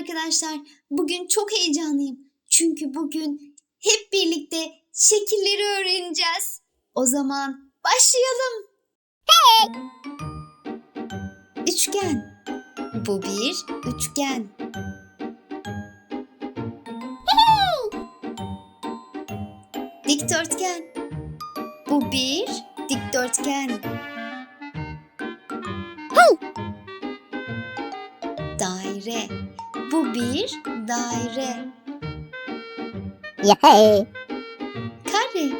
arkadaşlar. Bugün çok heyecanlıyım. Çünkü bugün hep birlikte şekilleri öğreneceğiz. O zaman başlayalım. Üçgen. Bu bir üçgen. Dikdörtgen. Bu bir dikdörtgen. Daire. Bu bir daire. Yay! Kare.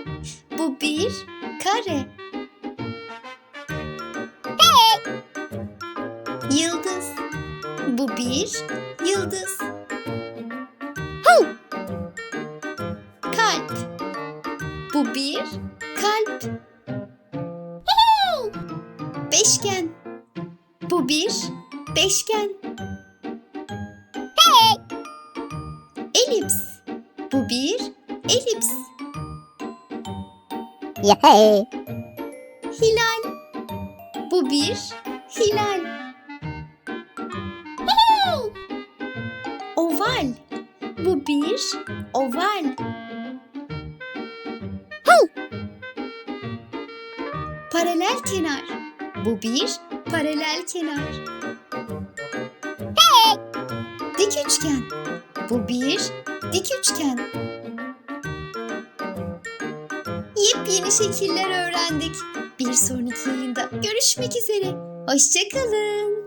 Bu bir kare. Yıldız. Bu bir yıldız. Kalp. Bu bir kalp. Beşgen. Bu bir beşgen. Elips. Bu bir elips. Yay! Hilal. Bu bir hilal. Oval. Bu bir oval. Paralel kenar. Bu bir paralel kenar. Dik üçgen. Bu bir dik üçgen. Yepyeni şekiller öğrendik. Bir sonraki yayında görüşmek üzere. Hoşçakalın.